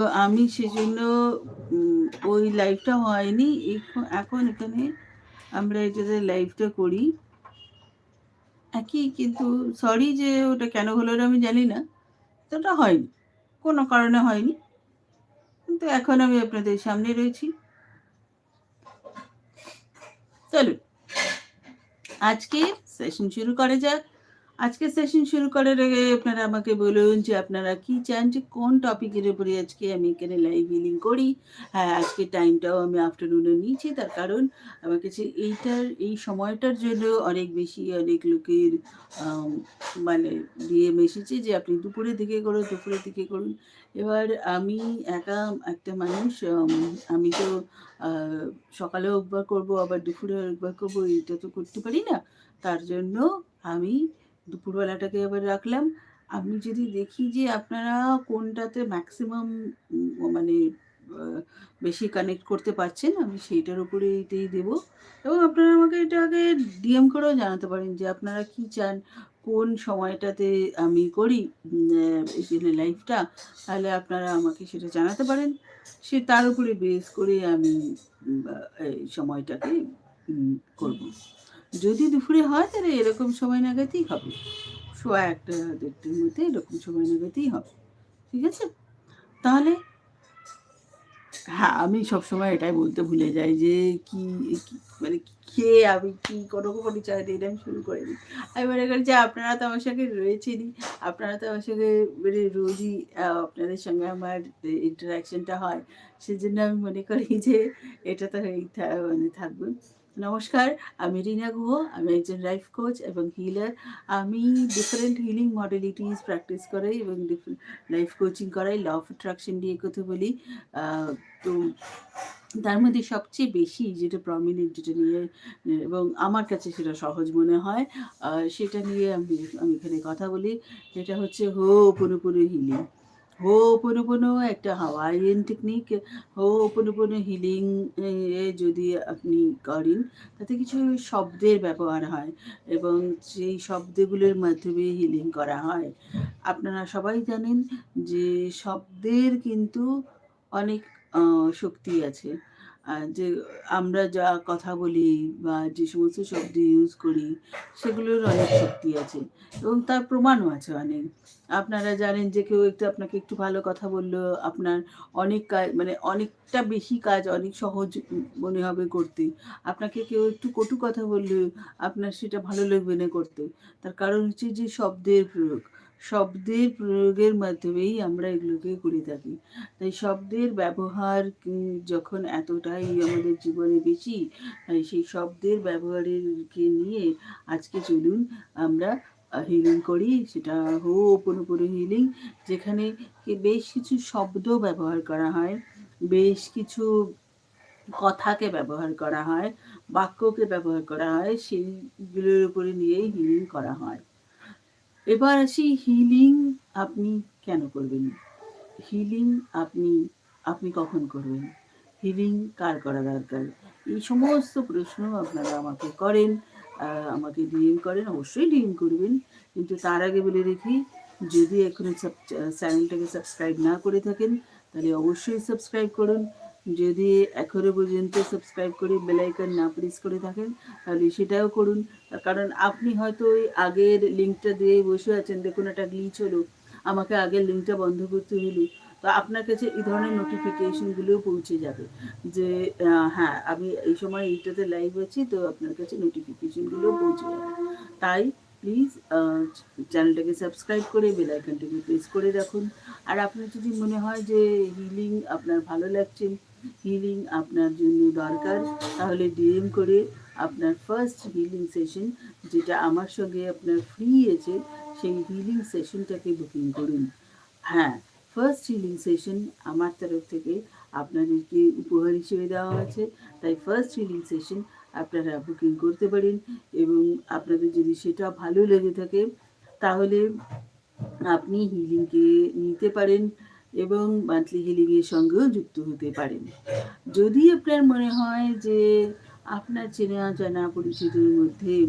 তো আমি সেজন্য ওই লাইভটা হয়নি। এখন এখন আমরা এটাতে লাইভটা করি। একই কিন্তু সরি যে ওটা কেন হলো আমি জানি না তো ওটা হয়নি। কোনো কারণে হয়নি। কিন্তু এখন আমি আপনাদের সামনে রয়েছি। চলুন। আজকে সেশন শুরু করা যাক। আজকে সেশন শুরু করার আগে আপনারা আমাকে বলুন যে আপনারা কি চান, যে কোন টপিকের উপরে আজকে আমি এখানে লাইভ হিলিং করি? হ্যাঁ আজকে টাইমটাও আমি আফটারনুনে নিয়েছি। তার কারণ আমার কাছে এইটার, এই সময়টার জন্য অনেক বেশি অনেক লোকের মানে ডিএম এসেছে যে আপনি দুপুরের দিকে করুন, দুপুরের দিকে করুন। এবার আমি একা একটা মানুষ, আমি তো সকালেও একবার করব, আবার দুপুরে একবার করব, এটা তো করতে পারি না। তার জন্য আমি দুপুরবেলাটাকে আবার রাখলাম। আমি যদি দেখি যে আপনারা কোনটাতে ম্যাক্সিমাম মানে বেশি কানেক্ট করতে পারছেন, আমি সেইটার উপরে এটাই দেবো। এবং আপনারা আমাকে এটা আগে ডিএম করেও জানাতে পারেন যে আপনারা কি চান, কোন সময়টাতে আমি করি লাইভটা তাহলে আপনারা আমাকে সেটা জানাতে পারেন। সে তার উপরে বেস করে আমি সময়টাকে করব। যদি দুপুরে হয়, তাহলে এরকম সময় নাগাতেই হবে। সোয়া একটা, দেড়টার মধ্যে এরকম সময় নাগাতেই হবে। ঠিক আছে? তাহলে হ্যাঁ আমি সবসময় এটাই বলতে ভুলে যাই যে, কি মানে কে আমি কি কোনো পরিচয় দিয়ে আমি শুরু করে দিই। আমি মনে করি যে, আপনারা তো আমার সঙ্গে রয়েছেনই। আপনারা তো আমার সঙ্গে মানে রোজই আপনাদের সঙ্গে আমার ইন্টারাকশনটা হয়। সেজন্য আমি মনে করি যে, এটা তো হয়েই মানে থাকবে। নমস্কার, আমি রিনা গুহ, আমি একজন লাইফ কোচ এবং হিলার আমি ডিফারেন্ট হিলিং মডেলিটিস প্র্যাকটিস করাই এবং লাইফ কোচিং করাই ল অফ অ্যাট্রাকশন দিয়ে কথা বলি। তো তার মধ্যে সবচেয়ে বেশি যেটা প্রমিনেন্ট যেটা নিয়ে, এবং আমার কাছে সেটা সহজ মনে হয় সেটা নিয়ে আমি আমি এখানে কথা বলি। সেটা হচ্ছে হো পুরোপুরি হিলিং হো পুরোপুরো একটা হাওয়াইয়ান টেকনিক হো পুরোপুরো হিলিং এ যদি আপনি করেন, তাতে কিছু শব্দের ব্যবহার হয় এবং সেই শব্দগুলোর মাধ্যমে হিলিং করা হয়। আপনারা সবাই জানেন যে শব্দের কিন্তু অনেক শক্তি আছে। যে আমরা যা কথা বলি বা যে সমস্ত শব্দ ইউজ করি সেগুলোর অনেক শক্তি আছে এবং তার প্রমাণও আছে অনেক। আপনারা জানেন যে কেউ একটু আপনাকে একটু ভালো কথা বলল, আপনার অনেক কাজ মানে অনেকটা বেশি কাজ অনেক সহজ মনে হবে করতে। আপনাকে কেউ একটু কটু কথা বললে, আপনার সেটা ভালো লাগবে না করতে। তার কারণ হচ্ছে যে শব্দের প্রয়োগ। শব্দের প্রয়োগের মাধ্যমেই আমরা এগুলোকে করে থাকি। তাই শব্দের ব্যবহার যখন এতটাই আমাদের জীবনে বেশি, তাই সেই শব্দের ব্যবহারেরকে নিয়ে আজকে চলুন আমরা হিলিং করি। সেটা হো পুরোপুরি হিলিং যেখানে বেশ কিছু শব্দ ব্যবহার করা হয়, বেশ কিছু কথাকে ব্যবহার করা হয়, বাক্যকে ব্যবহার করা হয়, সেইগুলোর উপরে নিয়েই হিলিং করা হয়। এবার আসি হিলিং আপনি কেন করবেন? হিলিং আপনি আপনি কখন করবেন? হিলিং কার করা দরকার? এই সমস্ত প্রশ্ন আপনারা আমাকে করেন আমাকে ডিএম করেন, অবশ্যই ডিএম করবেন। কিন্তু তার আগে বলে রেখি যদি এখনও চ্যানেলটাকে সাবস্ক্রাইব না করে থাকেন, তাহলে অবশ্যই সাবস্ক্রাইব করুন। যদি এখনও পর্যন্ত সাবস্ক্রাইব করে বেলাইকন না প্রেস করে থাকেন, তাহলে সেটাও করুন। কারণ আপনি হয়তো ওই আগের লিঙ্কটা দিয়ে বসে আছেন, দেখুন একটা গ্লিচ হলো, আমাকে আগের লিঙ্কটা বন্ধ করতে হলো। তো আপনার কাছে এই ধরনের নোটিফিকেশনগুলোও পৌঁছে যাবে যে হ্যাঁ আমি এই সময় এইটাতে লাইভ আছি, তো আপনার কাছে নোটিফিকেশনগুলো পৌঁছে যাবে। তাই প্লিজ চ্যানেলটাকে সাবস্ক্রাইব করে বেল আইকনটাকে প্রেস করে রাখুন। আর আপনার যদি মনে হয় যে হিলিং আপনার ভালো লাগছে হিলিং আপনার জন্য দরকার, তাহলে ডিএম করে আপনার ফার্স্ট হিলিং সেশন যেটা আমার সঙ্গে আপনার ফ্রি আছে, সেই হিলিং সেশনটাকে বুকিং করুন। হ্যাঁ ফার্স্ট হিলিং সেশন আমার তরফ থেকে আপনাদেরকে উপহার হিসেবে দেওয়া আছে, তাই ফার্স্ট হিলিং সেশন আপনারা বুকিং করতে পারেন এবং আপনাদের যদি সেটা ভালো লেগে থাকে, তাহলে আপনি হিলিংকে নিতে পারেন। এবং মান্থলি হিলিংয়ের সঙ্গেও যুক্ত হতে পারেন। যদি আপনার মনে হয় যে আপনার চেনা জানা পরিচিতির মধ্যে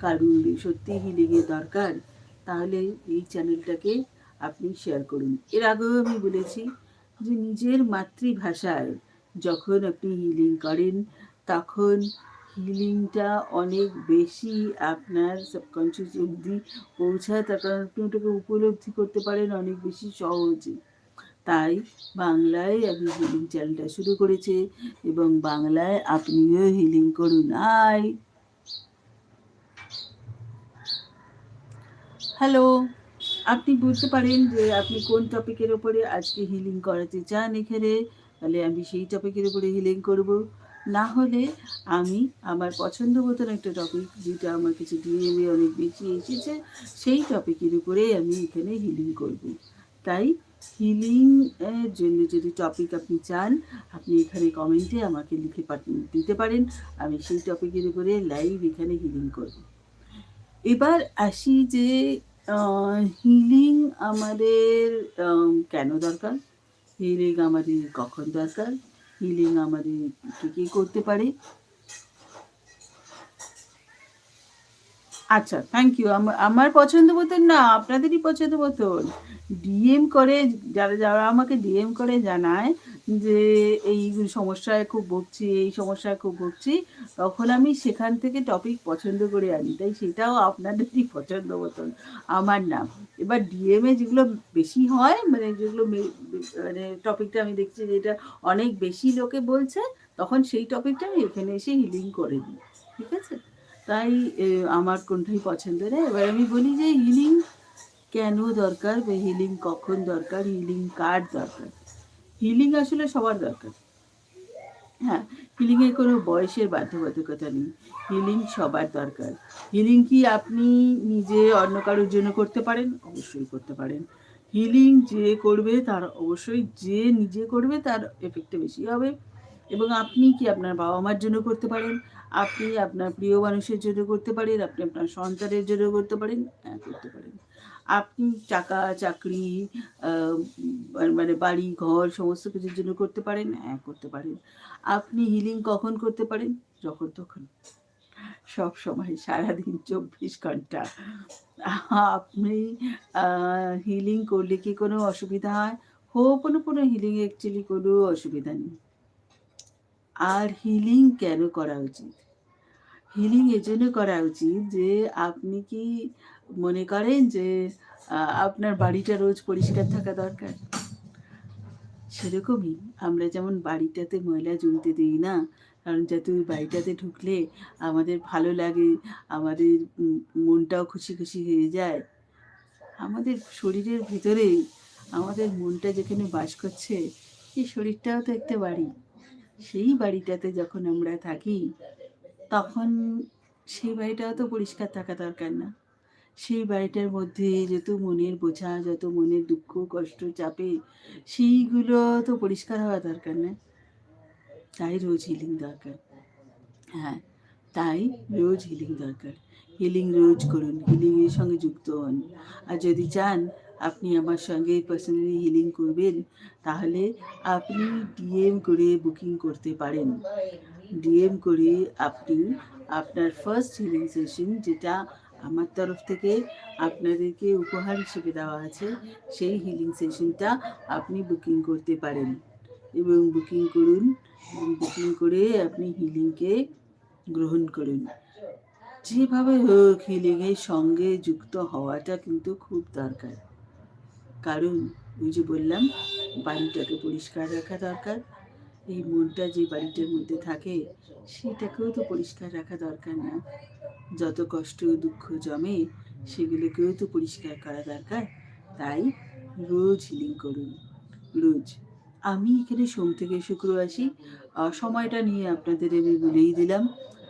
কারুর সত্যি হিলিংয়ের দরকার, তাহলে এই চ্যানেলটাকে আপনি শেয়ার করুন। এর আগেও আমি বলেছি যে নিজের মাতৃভাষায় যখন আপনি হিলিং করেন, তখন হিলিংটা অনেক বেশি আপনার সাবকনশিয়াস অবধি পৌঁছায়। কারণ আপনি ওটাকে উপলব্ধি করতে পারেন অনেক বেশি সহজে। তাই বাংলায় আমি হিলিং চ্যানেলটা শুরু করেছে এবং বাংলায় আপনিও হিলিং করুন। আই হ্যালো আপনি বলতে পারেন যে আপনি কোন টপিকের ওপরে আজকে হিলিং করাতে চান এখানে, তাহলে আমি সেই টপিকের উপরে হিলিং করব। না হলে আমি আমার পছন্দ মতন একটা টপিক যেটা আমার কাছে ডিএমএ অনেক বেশি এসেছে, সেই টপিকের উপরেই আমি এখানে হিলিং করব। তাই হিলিং এর জন্য যদি টপিক আপনি চান, আপনি এখানে কমেন্টে আমাকে লিখে দিতে পারেন। আমি সেই টপিকের উপরে লাইভ এখানে হিলিং করব। এবার আসি যে হিলিং আমাদের কেন দরকার? হিলিং আমাদের কখন দরকার? হিলিং আমাদের কে কে করতে পারে? আচ্ছা থ্যাংক ইউ আমার পছন্দ মতন না, আপনাদেরই পছন্দ মতন ডিএম করে, যারা যারা আমাকে ডিএম করে জানায় যে এই সমস্যায় খুব ভুগছি, এই সমস্যায় খুব ভুগছি, তখন আমি সেখান থেকে টপিক পছন্দ করে আনি। তাই সেটাও আপনাদেরই পছন্দ মতন আমার নাম। এবার ডিএমএ যেগুলো বেশি হয় মানে যেগুলো মানে টপিকটা আমি দেখছি যে এটা অনেক বেশি লোকে বলছে, তখন সেই টপিকটা আমি এখানে এসে হিলিং করে দিই। ঠিক আছে? তাই আমার কোনটাই পছন্দ নেই। এবার আমি বলি যে হিলিং কেন দরকার বা হিলিং কখন দরকার হিলিং কার দরকার? হিলিং আসলে সবার দরকার। হ্যাঁ হিলিংয়ের কোনো বয়সের বাধ্যবাধকতা নেই। হিলিং সবার দরকার। হিলিং কি আপনি নিজে অন্য কারোর জন্য করতে পারেন? অবশ্যই করতে পারেন। হিলিং যে করবে তার অবশ্যই যে নিজে করবে তার এফেক্টটা বেশি হবে। এবং আপনি কি আপনার বাবা মার জন্য করতে পারেন? আপনি আপনার প্রিয় মানুষের জন্য করতে পারেন, আপনি আপনার সন্তানের জন্য করতে পারেন হ্যাঁ করতে পারেন। আপনি টাকা, চাকরি মানে বাড়ি, ঘর, সমস্ত কিছুর জন্য করতে পারেন হ্যাঁ করতে পারেন। আপনি হিলিং কখন করতে পারেন? যখন তখন। সব সময়, সারাদিন চব্বিশ ঘণ্টা। আপনি হিলিং করলে কি কোনো অসুবিধা হয়? হো, কোনো কোনো হিলিং অ্যাকচুয়ালি কোনো অসুবিধা নেই। আর হিলিং কেন করা উচিত? হিলিং এজন্য করা উচিত যে আপনি কি মনে করেন যে আপনার বাড়িটা রোজ পরিষ্কার থাকা দরকার? সেরকমই আমরা যেমন বাড়িটাতে ময়লা জমতে দিই না, কারণ যাতে ওই বাড়িটাতে ঢুকলে আমাদের ভালো লাগে, আমাদের মনটাও খুশি খুশি হয়ে যায়। আমাদের শরীরের ভেতরে আমাদের মনটা যেখানে বাস করছে, এই শরীরটাও তো একটা বাড়ি। সেই বাড়িটাতে যখন আমরা থাকি, তখন সেই বাড়িটাও তো পরিষ্কার থাকা দরকার না। সেই বাড়িটার মধ্যে যত মনের বোঝা, যত মনের দুঃখ, কষ্ট, চাপে, সেইগুলো তো পরিষ্কার হওয়া দরকার না। তাই রোজ হিলিং দরকার। হ্যাঁ তাই রোজ হিলিং দরকার। হিলিং রোজ করুন হিলিংয়ের সঙ্গে যুক্ত হন। আর যদি চান আপনি আমার সঙ্গে পার্সোনালি হিলিং করবেন, তাহলে আপনি ডিএম করে বুকিং করতে পারেন। ডিএম করে আপনি আপনার ফার্স্ট হিলিং সেশন যেটা আমার তরফ থেকে আপনাদেরকে উপহার হিসেবে দেওয়া আছে, সেই হিলিং সেশনটা আপনি বুকিং করতে পারেন। এবং বুকিং করুন বুকিং করে আপনি হিলিংকে গ্রহণ করুন। যেভাবে হোক হিলিংয়ের সঙ্গে যুক্ত হওয়াটা কিন্তু খুব দরকার। কারণ ওই যে বললাম, বাড়িটাকে পরিষ্কার রাখা দরকার। এই মনটা যে বাড়িটার মধ্যে থাকে, সেটাকেও তো পরিষ্কার রাখা দরকার না। যত কষ্ট দুঃখ জমে, সেগুলোকেও তো পরিষ্কার করা দরকার। তাই রোজ হিলিং করুন। রোজ। আমি এখানে সোম থেকে শুক্র আসি। সময়টা নিয়ে আপনাদের আমি বলেই দিলাম।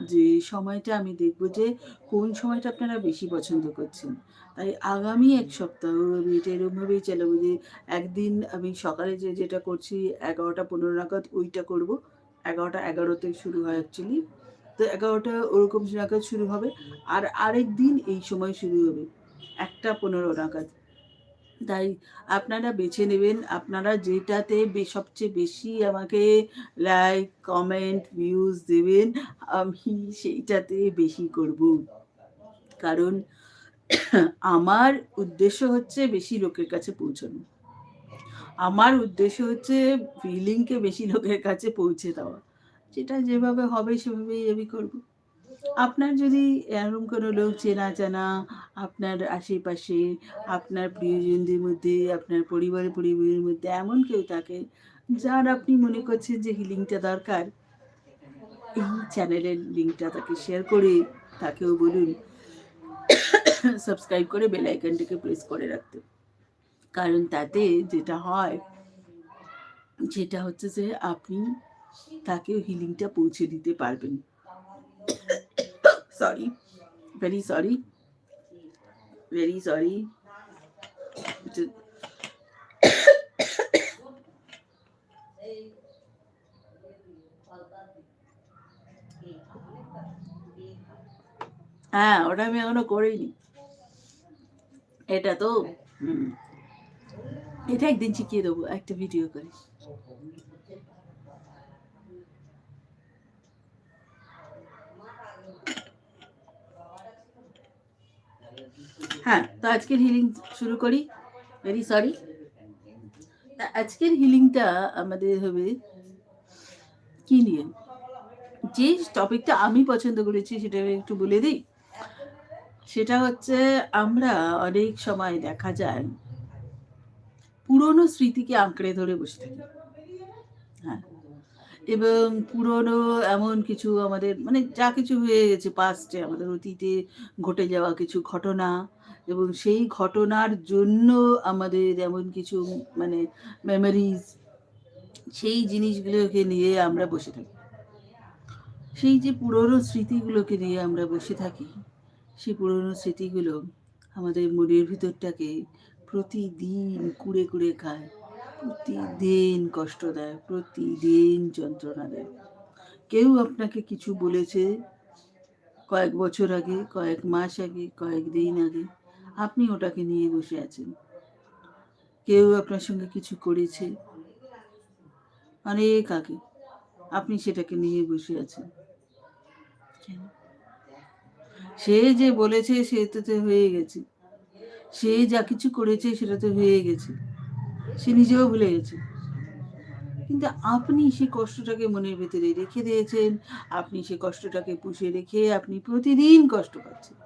যে সময়টা আমি দেখব যে কোন সময়টা আপনারা বেশি পছন্দ করছেন। তাই আগামী এক সপ্তাহ আমি এটা এরকমভাবেই চালাবো যে একদিন আমি সকালে যে যেটা করছি এগারোটা পনেরো নাগাদ ওইটা করব। এগারোটা এগারোতে শুরু হয় অ্যাকচুয়ালি তো এগারোটা ওরকম নাগাদ শুরু হবে। আর আরেক দিন এই সময় শুরু হবে। একটা পনেরো নাগাদ। তাই আপনারা বেছে নেবেন। আপনারা যেটাতে সবচেয়ে বেশি আমাকে লাইক কমেন্ট ভিউজ দেবেন, আমি সেইটাতে বেশি করব। কারণ আমার উদ্দেশ্য হচ্ছে বেশি লোকের কাছে পৌঁছানো। আমার উদ্দেশ্য হচ্ছে ফিলিংকে বেশি লোকের কাছে পৌঁছে দেওয়া। যেটা যেভাবে হবে সেভাবেই আমি করব। আপনার যদি এরকম কোনো লোক চেনা জানা আপনার আশেপাশে, আপনার প্রিয়জনদের মধ্যে, আপনার পরিবারের পরিবারের মধ্যে এমন কেউ থাকে যার আপনি মনে করছেন যে হিলিংটা দরকার, এই চ্যানেলের লিঙ্কটা তাকে শেয়ার করে তাকেও বলুন সাবস্ক্রাইব করে বেল আইকনটাকে প্রেস করে রাখতে। কারণ তাতে যেটা হয়, যেটা হচ্ছে যে আপনি তাকেও হিলিংটা পৌঁছে দিতে পারবেন। Sorry very sorry very sorry হ্যাঁ ওটা আমি এখনও করিনি। এটা তো, হুম। এটা একদিন শিখিয়ে দেবো, একটা ভিডিও করে। হ্যাঁ তো আজকের হিলিং শুরু করি। ভেরি সরি আজকের হিলিংটা আমাদের হবে কি নিয়ে? যে টপিকটা আমি পছন্দ করেছি সেটা একটু বলে দিই। সেটা হচ্ছে আমরা অনেক সময় দেখা যায় পুরনো স্মৃতিকে আঁকড়ে ধরে বসে থাকি। হ্যাঁ এবং পুরনো এমন কিছু আমাদের মানে যা কিছু হয়ে গেছে পাস্টে আমাদের অতীতে ঘটে যাওয়া কিছু ঘটনা এবং সেই ঘটনার জন্য আমাদের এমন কিছু মানে মেমোরিজ সেই জিনিসগুলোকে নিয়ে আমরা বসে থাকি। সেই যে পুরনো স্মৃতিগুলোকে নিয়ে আমরা বসে থাকি, সেই পুরনো স্মৃতিগুলো আমাদের মনের ভিতরটাকে প্রতিদিন কুড়ে কুড়ে খায়, প্রতিদিন কষ্ট দেয়, প্রতিদিন যন্ত্রণা দেয়। কেউ আপনাকে কিছু বলেছে কয়েক বছর আগে, কয়েক মাস আগে, কয়েক দিন আগে? আপনি ওটাকে নিয়ে বসে আছেন। কেউ আপনার সঙ্গে কিছু করেছে? অনেক আগে আপনি সেটাকে নিয়ে বসে আছেন। সে যে বলেছে সে তো হয়ে গেছে। সে যা কিছু করেছে সেটা তো হয়ে গেছে। সে নিজেও ভুলে গেছে। কিন্তু আপনি সেই কষ্টটাকে মনের ভেতরে রেখে দিয়েছেন। আপনি সে কষ্টটাকে পুষে রেখে আপনি প্রতিদিন কষ্ট পাচ্ছেন।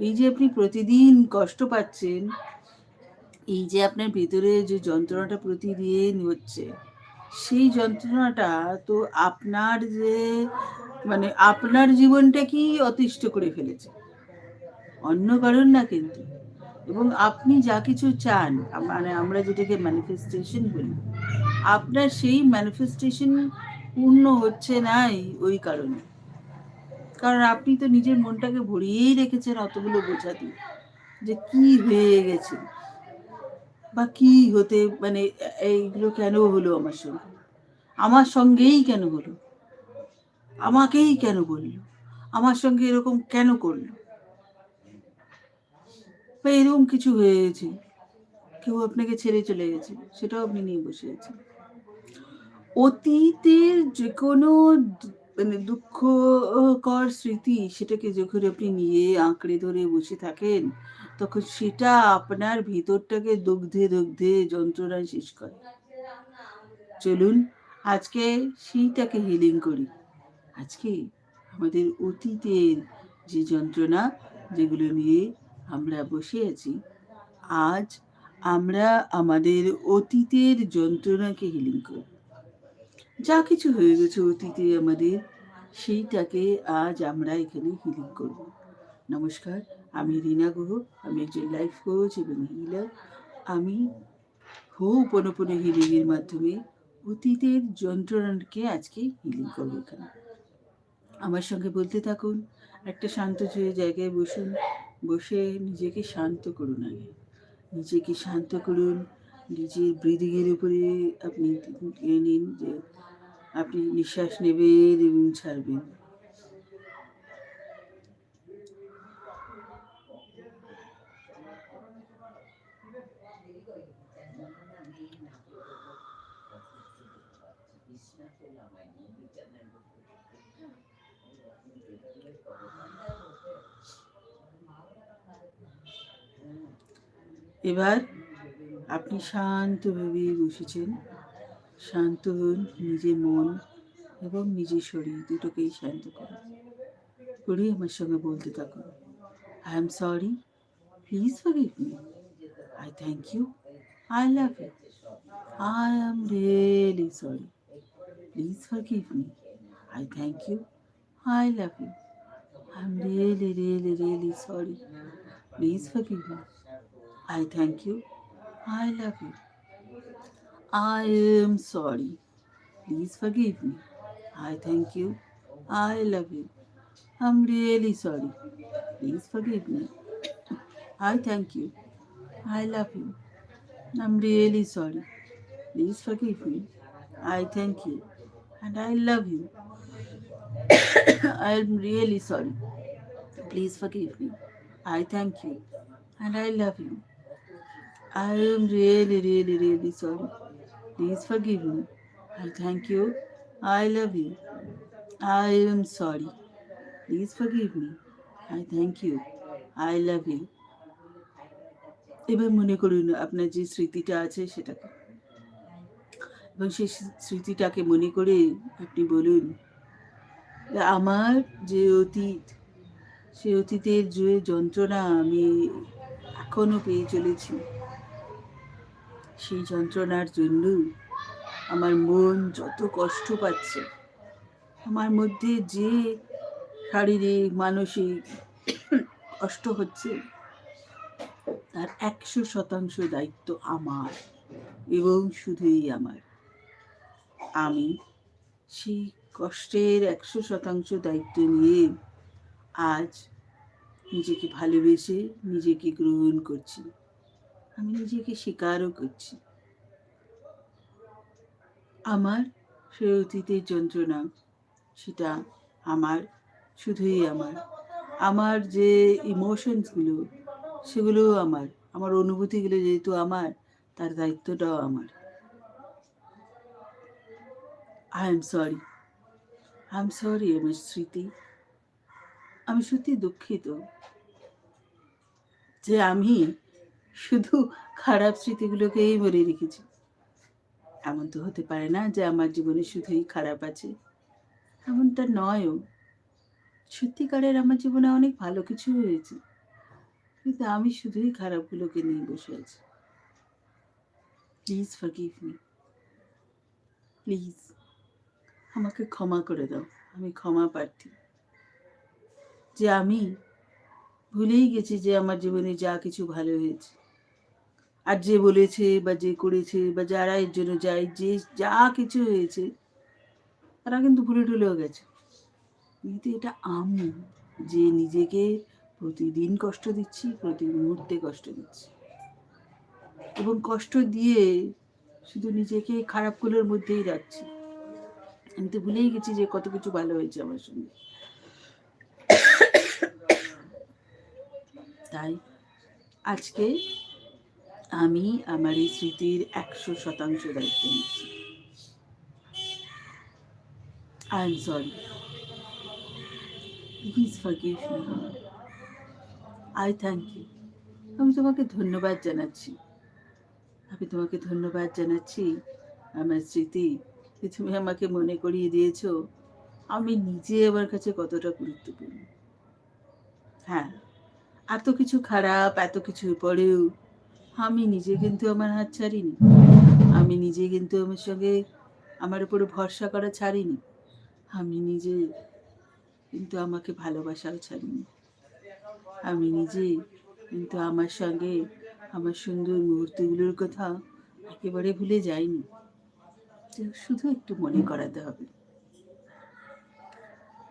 এই যে আপনি প্রতিদিন কষ্ট পাচ্ছেন, এই যে আপনার ভেতরে যে যন্ত্রণাটা প্রতিদিন হচ্ছে, সেই যন্ত্রণাটা তো আপনার যে মানে আপনার জীবনটা কি অতিষ্ঠ করে ফেলেছে? অন্য কারণ না কিন্তু। এবং আপনি যা কিছু চান মানে আমরা যেটাকে ম্যানিফেস্টেশন বলি, আপনার সেই ম্যানিফেস্টেশন পূর্ণ হচ্ছে নাই ওই কারণে। কারণ আপনি তো নিজের মনটাকে ভরিয়েই রেখেছেন অতগুলো বোঝা দিয়ে যে কি হয়ে গেছে বা কি হতে মানে এইগুলো কেন হলো আমার সঙ্গে? আমার সঙ্গেই কেন হলো? আমাকেই কেন বলল? আমার সঙ্গে এরকম কেন করল? বা এরকম কিছু হয়ে গেছে কেউ আপনাকে ছেড়ে চলে গেছে, সেটাও আপনি নিয়ে বসে আছেন। অতীতের যে কোনো মানে দুঃখকর স্মৃতি সেটাকে যখন আপনি নিয়ে আঁকড়ে ধরে বসে থাকেন, তখন সেটা আপনার ভিতরটাকে দুগ্ধে দুগ্ধে যন্ত্রণায় শেষ করে। চলুন, আজকে সেইটাকে হিলিং করি। আজকে আমাদের অতীতের যে যন্ত্রণা, যেগুলো নিয়ে আমরা বসে আছি, আজ আমরা আমাদের অতীতের যন্ত্রণাকে হিলিং করি যা কিছু হয়ে গেছে অতীতে আমাদের, সেইটাকে আজ আমরা এখানে হিলিং করব। নমস্কার, আমি রীনা গুহ, আমি একজন লাইফ কোচ এবং হিলার আমি হো উপনপনে হিলিংয়ের মাধ্যমে অতীতের যন্ত্রণাকে আজকে হিলিং করব এখানে। আমার সঙ্গে বলতে থাকুন, একটা শান্ত জায়গায় বসুন, বসে নিজেকে শান্ত করুন আগে। নিজেকে শান্ত করুন, নিজের ব্রিদিংয়ের উপরে আপনি নিন যে আপনি নিঃশ্বাস নেবেন এবং ছাড়বেন। এবার আপনি শান্তভাবে বসেছেন। শান্ত হন নিজের মন এবং নিজের শরীর দুটোকেই শান্ত করুন। করে আমার সঙ্গে বলতে থাকুন। I am sorry please forgive me I thank you I love you I am really sorry please forgive me I thank you I love you I am really really really sorry please forgive me I thank you I love you. I am sorry. Please forgive me. I thank you. I love you. I'm really sorry. Please forgive me. I thank you. I love you. I'm really sorry. Please forgive me. I thank you. And I love you. I'm really sorry. Please forgive me. I thank you. And I love you. I am really, really, really sorry. Please forgive me. I thank you. I love you. I am sorry. Please forgive me. I thank you. I love you. এবার মনে করুন আপনার যে স্মৃতিটা আছে সেটাকে এবং সেই স্মৃতিটাকে মনে করে আপনি বলুন আমার যে অতীত সে অতীতের যে যন্ত্রণা আমি এখনও পেয়ে চলেছি সেই যন্ত্রণার জন্য আমার মন যত কষ্ট পাচ্ছে, আমার মধ্যে যে শারীরিক, মানসিক কষ্ট হচ্ছে, তার একশো শতাংশ দায়িত্ব আমার এবং শুধুই আমার। আমি সেই কষ্টের একশো শতাংশ দায়িত্ব নিয়ে আজ নিজেকে ভালোবেসে নিজেকে গ্রহণ করছি। আমি নিজেকে স্বীকারও করছি। আমার সে অতীতের যন্ত্রণা, সেটা আমার, শুধুই আমার। আমার যে ইমোশনসগুলো সেগুলোও আমার। আমার অনুভূতিগুলো যেহেতু আমার, তার দায়িত্বটাও আমার। I am sorry I am sorry আমার স্মৃতি। আমি সত্যি দুঃখিত যে আমি শুধু খারাপ স্মৃতিগুলোকেই মনে রেখেছি। এমন তো হতে পারে না যে আমার জীবনে শুধুই খারাপ আছে। এমনটা নয়ও। সত্যিকারের আমার জীবনে অনেক ভালো কিছু হয়েছে। কিন্তু আমি শুধুই খারাপগুলোকে নিয়ে বসে আছি। প্লিজ ফরগিভ মি প্লিজ আমাকে ক্ষমা করে দাও। আমি ক্ষমা প্রার্থী। যে আমি ভুলেই গেছি যে আমার জীবনে যা কিছু ভালো হয়েছে। আর যে বলেছে বা যে করেছে বা যারা এর জন্য যায়, যে যা কিছু হয়েছে, তারা কিন্তু ভুলে টুলেও গেছে। কিন্তু এটা আমি যে নিজেকে প্রতিদিন কষ্ট দিচ্ছি, প্রতি মুহূর্তে কষ্ট দিচ্ছি। এবং কষ্ট দিয়ে শুধু নিজেকে খারাপগুলোর মধ্যেই রাখছি। আমি তো ভুলেই গেছি যে কত কিছু ভালো হয়েছে আমার সঙ্গে। তাই আজকে আমি আমার এই স্মৃতির একশো শতাংশ দায়িত্ব নিচ্ছি। I am sorry please I thank you আমি তোমাকে ধন্যবাদ জানাচ্ছি। আমি তোমাকে ধন্যবাদ জানাচ্ছি। আমার স্মৃতি যে তুমি আমাকে মনে করিয়ে দিয়েছ, আমি নিজে আমার কাছে কতটা গুরুত্বপূর্ণ। হ্যাঁ এত কিছু খারাপ, এত কিছুর পরেও আমি নিজে কিন্তু আমার হাত ছাড়িনি। আমি নিজে কিন্তু আমার সঙ্গে আমার উপরে ভরসা করা ছাড়িনি। আমি নিজে কিন্তু আমাকে ভালোবাসাও ছাড়িনি। আমি নিজে কিন্তু আমার সঙ্গে আমার সুন্দর মুহূর্তগুলোর কথা একেবারে ভুলে যাইনি। শুধু একটু মনে করাতে হবে।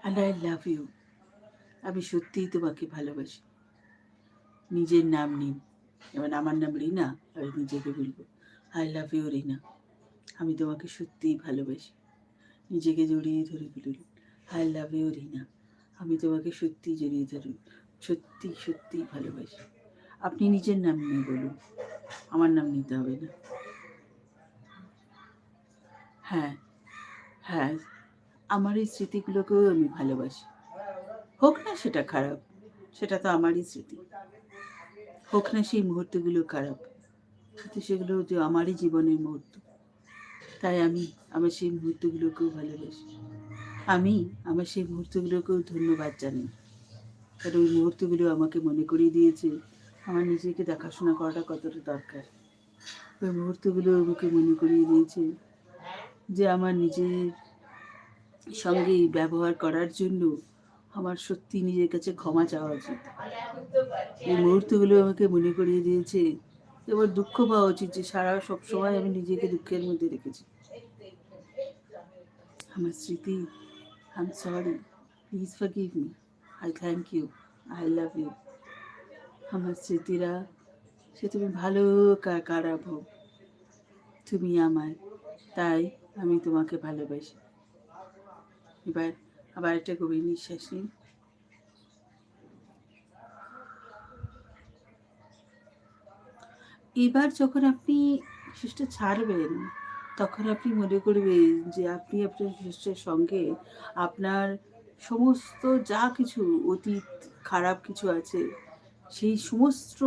অ্যান্ড আই লাভ ইউ আমি সত্যিই তোমাকে ভালোবাসি। নিজের নাম নিন। এবার আমার নাম রিনা আমি নিজেকে বলব আই লাভ ইউ রিনা। আমি তোমাকে সত্যিই ভালোবাসি। নিজেকে জড়িয়ে ধরে বলুন আই লাভ ইউ রিনা। আমি তোমাকে সত্যিই জড়িয়ে ধরি সত্যি সত্যি ভালোবাসি। আপনি নিজের নাম নিয়ে বলুন। আমার নাম নিতে হবে না। হ্যাঁ হ্যাঁ। আমার এই স্মৃতিগুলোকেও আমি ভালোবাসি। হোক না সেটা খারাপ, সেটা তো আমারই স্মৃতি। হোক না সেই মুহূর্তগুলো খারাপ, কিন্তু সেগুলো হচ্ছে আমারই জীবনের মুহূর্ত। তাই আমি আমার সেই মুহূর্তগুলোকেও ভালোবাসি। আমি আমার সেই মুহূর্তগুলোকেও ধন্যবাদ জানাই। কারণ ওই মুহূর্তগুলো আমাকে মনে করিয়ে দিয়েছে, আমার নিজেকে দেখাশোনা করাটা কতটা দরকার। ওই মুহূর্তগুলো আমাকে মনে করিয়ে দিয়েছে যে আমার নিজের সঙ্গে ব্যবহার করার জন্য আমার সত্যি নিজের কাছে ক্ষমা চাওয়া উচিত। এই মুহূর্তগুলো আমাকে মনে করিয়ে দিয়েছে আমার দুঃখ পাওয়া উচিত যে সারা সব সময় আমি নিজেকে দুঃখের মধ্যে রেখেছি। আমার স্মৃতি I am sorry please forgive me I thank you I love you আমার স্মৃতিরা, সে তুমি ভালো কা- খারাপ হোক তুমি আমার তাই আমি তোমাকে ভালোবাসি। এবার আবার একটা গভীর নিঃশ্বাস নিন। এবার যখন আপনি নিঃশ্বাসটা ছাড়বেন, তখন আপনি মনে করবেন যে আপনি আপনার নিঃশ্বাসের সঙ্গে আপনার সমস্ত যা কিছু অতীত খারাপ কিছু আছে, সেই সমস্ত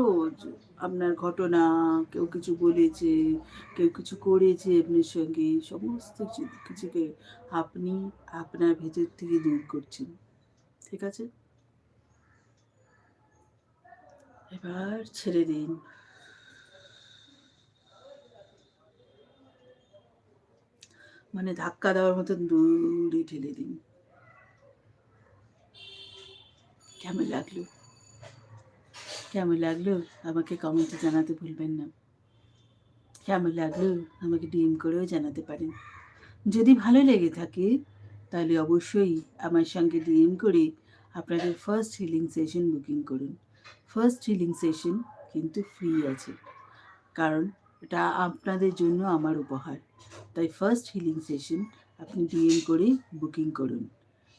আপনার ঘটনা, কেউ কিছু বলেছে, কেউ কিছু করেছে আপনার সঙ্গে, সমস্ত কিছু- কিছুকে আপনি আপনার ভেতর থেকে দূর করছেন। ঠিক আছে? এবার ছেড়ে দিন। মানে ধাক্কা দেওয়ার মতন দূরে ঠেলে দিন। কেমন লাগল? কেমন লাগল, আমাকে কমেন্টে জানাতে ভুলবেন না। কেমন লাগল, আমাকে ডিএম করেও জানাতে পারেন। যদি ভালো লেগে থাকে, তাহলে অবশ্যই আমার সঙ্গে ডিএম করে আপনাদের ফার্স্ট হিলিং সেশন বুকিং করুন। ফার্স্ট হিলিং সেশন কিন্তু ফ্রি আছে, কারণ এটা আপনাদের জন্য আমার উপহার। তাই ফার্স্ট হিলিং সেশন আপনি ডিএম করে বুকিং করুন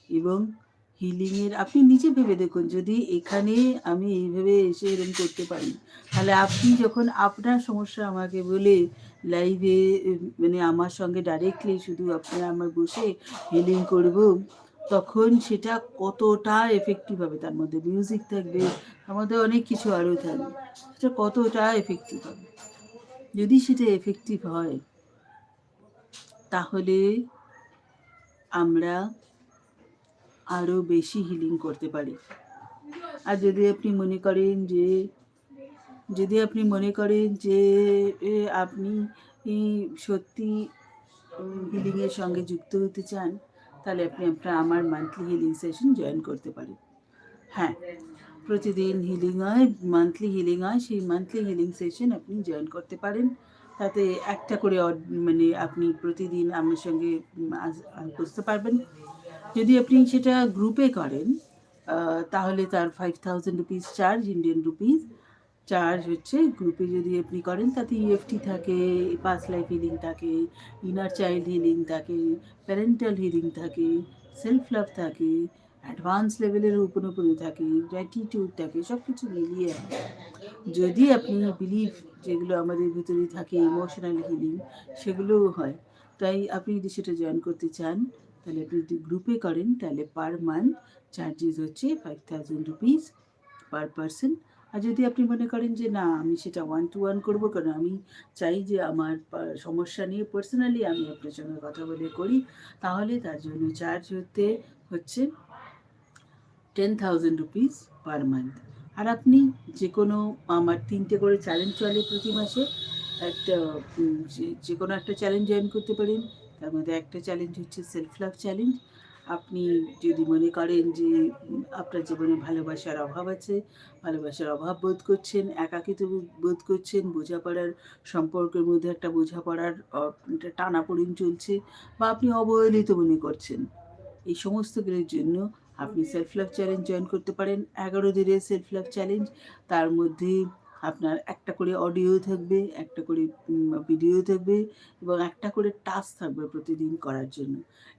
এবং হিলিংয়ের আপনি নিজে ভেবে দেখুন, যদি এখানে আমি এইভাবে এসে এরকম করতে পারি, তাহলে আপনি যখন আপনার সমস্যা আমাকে বলে লাইভে মানে আমার সঙ্গে ডাইরেক্টলি শুধু আপনারা আমার বসে হিলিং করব, তখন সেটা কতটা এফেক্টিভ হবে তার মধ্যে মিউজিক থাকবে, তার মধ্যে অনেক কিছু আরও থাকবে, সেটা কতটা এফেক্টিভ হবে? যদি সেটা এফেক্টিভ হয়, তাহলে আমরা আরও বেশি হিলিং করতে পারি। আর যদি আপনি মনে করেন যে, যদি আপনি মনে করেন যে আপনি সত্যি হিলিংয়ের সঙ্গে যুক্ত হতে চান, তাহলে আপনি আপনার, আমার মান্থলি হিলিং সেশন জয়েন করতে পারেন। হ্যাঁ প্রতিদিন হিলিং হয় মান্থলি হিলিং হয়, সেই মান্থলি হিলিং সেশন আপনি জয়েন করতে পারেন। তাতে একটা করে মানে আপনি প্রতিদিন আমার সঙ্গে বুঝতে পারবেন। যদি আপনি সেটা গ্রুপে করেন তাহলে তার five thousand rupees charge Indian rupees charge হচ্ছে গ্রুপে যদি আপনি করেন, তাতে ইএফটি থাকে পাস লাইফ হিলিং থাকে ইনার চাইল্ড হিলিং থাকে প্যারেন্টাল হিলিং থাকে সেলফ লাভ থাকে অ্যাডভান্স লেভেলের উপরে উপরে থাকে গ্র্যাটিটিউড থাকে সব কিছু মিলিয়ে যদি আপনি বিলিভ যেগুলো আমাদের ভিতরে থাকে ইমোশনাল হিলিং সেগুলোও হয়। তাই আপনি যদি সেটা জয়েন করতে চান তাহলে আপনি যদি গ্রুপে করেন, তাহলে পার মান্থ চার্জেস হচ্ছে five thousand rupees per person আর যদি আপনি মনে করেন যে না, আমি সেটা ওয়ান টু ওয়ান করব কেন আমি চাই যে আমার সমস্যা নিয়ে পার্সোনালি আমি আপনার সঙ্গে কথা বলে করি, তাহলে তার জন্য চার্জ হতে, হচ্ছে ten thousand rupees per month আর আপনি যে কোনো আমার তিনটে করে চ্যালেঞ্জ চলে প্রতি মাসে, একটা যে কোনো একটা চ্যালেঞ্জ জয়েন করতে পারেন। তার মধ্যে একটা চ্যালেঞ্জ হচ্ছে সেলফ লাভ চ্যালেঞ্জ আপনি যদি মনে করেন যে আপনার জীবনে ভালোবাসার অভাব আছে, ভালোবাসার অভাব বোধ করছেন, একাকিত্ব বোধ- করছেন, বোঝাপড়ার সম্পর্কের মধ্যে একটা বোঝাপড়ার টানাপোড়েন চলছে বা আপনি অবহেলিত মনে করছেন, এই সমস্তগুলোর জন্য আপনি সেলফ লাভ চ্যালেঞ্জ জয়েন করতে পারেন। এগারো দিনের সেলফ লাভ চ্যালেঞ্জ তার মধ্যে আপনার একটা করে অডিও থাকবে, একটা করে ভিডিও থাকবে এবং একটা করে টাস্ক থাকবে প্রতিদিন করার জন্য।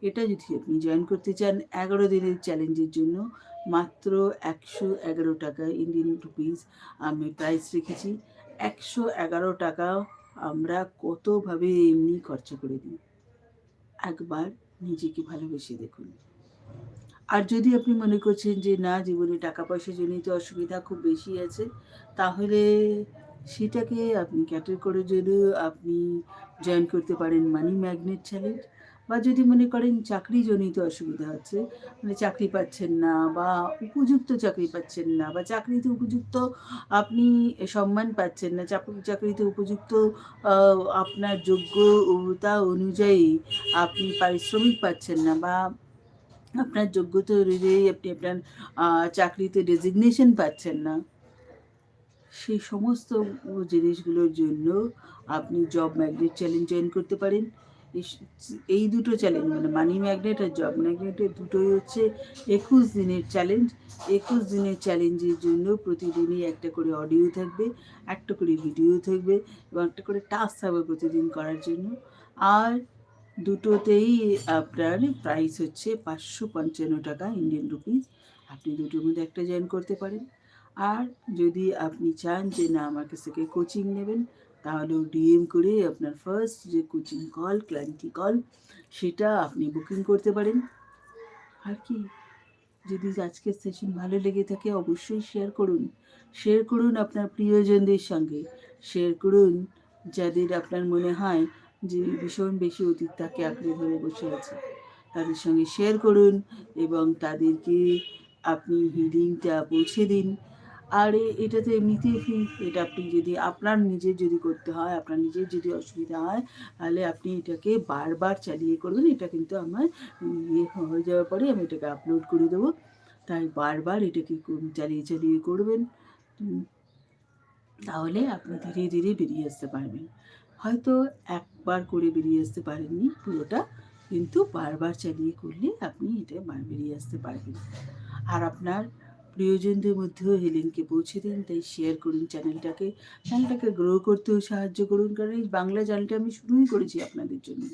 এটা যদি আপনি জয়েন করতে চান এগারো দিনের চ্যালেঞ্জের জন্য, মাত্র একশো এগারো টাকা ইন্ডিয়ান রুপিস আমি প্রাইস রেখেছি। একশো এগারো টাকা আমরা কতভাবে এমনি খরচা করে দিই? একবার নিজেকে ভালোবেসে দেখুন। আর যদি আপনি মনে করছেন যে, না, জীবনে টাকা পয়সা জনিত অসুবিধা খুব বেশি আছে, তাহলে সেটাকে আপনি ক্যাটার করে জন্য আপনি জয়েন করতে পারেন মানি ম্যাগনেট চ্যালেঞ্জ বা যদি মনে করেন চাকরিজনিত অসুবিধা হচ্ছে মানে চাকরি পাচ্ছেন না বা উপযুক্ত চাকরি পাচ্ছেন না বা চাকরিতে উপযুক্ত আপনি সম্মান পাচ্ছেন না চাকরি চাকরিতে উপযুক্ত আপনার যোগ্যতা অনুযায়ী আপনি পারিশ্রমিক পাচ্ছেন না বা আপনার যোগ্যতা অনুযায়ী আপনি আপনার চাকরিতে ডেজিগনেশন পাচ্ছেন না। সেই সমস্ত জিনিসগুলোর জন্য আপনি জব ম্যাগনেট চ্যালেঞ্জ জয়েন করতে পারেন। এই- এই দুটো চ্যালেঞ্জ মানে মানি ম্যাগনেট আর জব ম্যাগনেটের দুটোই হচ্ছে একুশ দিনের চ্যালেঞ্জ একুশ দিনের চ্যালেঞ্জের জন্য প্রতিদিনই একটা করে অডিও থাকবে, একটা করে ভিডিও থাকবে এবং একটা করে টাস্ক থাকবে প্রতিদিন করার জন্য। আর দুটোতেই আপনার প্রাইস হচ্ছে পাঁচশো পঞ্চান্ন টাকা ইন্ডিয়ান রুপিস আপনি দুটোর মধ্যে একটা জয়েন করতে পারেন। আর যদি আপনি চান যে না, আমার কাছ থেকে কোচিং নেবেন, তাহলেও ডিএম করে আপনার ফার্স্ট যে কোচিং কল ক্লান্তি কল সেটা আপনি বুকিং করতে পারেন। আর কি, যদি আজকের সেশন ভালো লেগে থাকে, অবশ্যই শেয়ার করুন। শেয়ার করুন আপনার প্রিয়জনদের সঙ্গে। শেয়ার করুন যাদের আপনার মনে হয় যে ভীষণ বেশি অতীত তাকে আঁকড়ে ধরে বসে আছে। তাদের সঙ্গে শেয়ার করুন এবং তাদেরকে আপনি হিলিংটা পৌঁছে দিন। আর এটা তো এমনিতেই ফ্রি এটা আপনি যদি, আপনার নিজের যদি করতে হয়, আপনার নিজের যদি অসুবিধা হয়, তাহলে আপনি এটাকে বারবার চালিয়ে করবেন। এটা কিন্তু আমার ইয়ে হয়ে যাওয়ার পরে আমি এটাকে আপলোড করে দেবো। তাই বারবার এটাকে চালিয়ে চালিয়ে করবেন। তাহলে আপনি ধীরে ধীরে বেরিয়ে আসতে পারবেন। হয়তো একবার করে বেরিয়ে আসতে পারেননি পুরোটা, কিন্তু বারবার চালিয়ে করলে আপনি এটা বার- বেরিয়ে আসতে পারবেন। আর আপনার প্রিয়জনদের মধ্যেও হেলেনকে পৌঁছে দিন, তাই শেয়ার করুন চ্যানেলটাকে চ্যানেলটাকে গ্রো করতেও সাহায্য করুন, কারণ এই বাংলা চ্যানেলটা আমি শুরুই করেছি আপনাদের জন্য।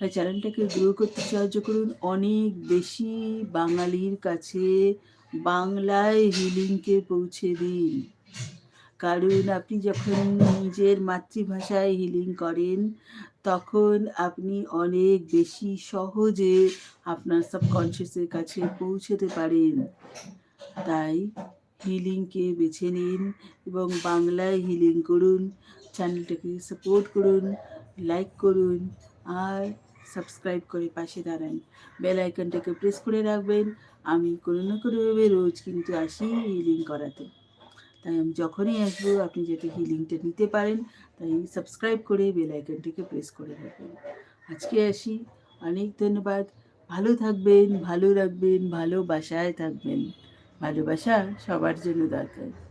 তাই চ্যানেলটাকে গ্রো করতে সাহায্য করুন। অনেক বেশি বাঙালির কাছে বাংলায় হিলিংকে পৌঁছে দিন। কারণ আপনি যখন নিজের মাতৃভাষায় হিলিং করেন, তখন আপনি অনেক বেশি সহজে আপনার সাবকনশিয়াসের কাছে পৌঁছতে পারেন। তাই হিলিংকে বেছে নিন এবং বাংলায় হিলিং করুন চ্যানেলটাকে সাপোর্ট করুন লাইক করুন আর সাবস্ক্রাইব করে পাশে দাঁড়ান। বেল আইকনটাকে প্রেস করে রাখবেন। আমি কোনো না কোনোভাবে রোজ কিন্তু আসি হিলিং করাতে। যখনই আসব, আপনি যাতে হিলিংটা নিতে পারেন, তাই সাবস্ক্রাইব করে বেল আইকনটিকে প্রেস করে রাখবেন। আজকে আসি। অনেক ধন্যবাদ। ভালো থাকবেন, ভালো রাখবেন, ভালোবাসায় থাকবেন। ভালোবাসা সবার জন্য দরকার।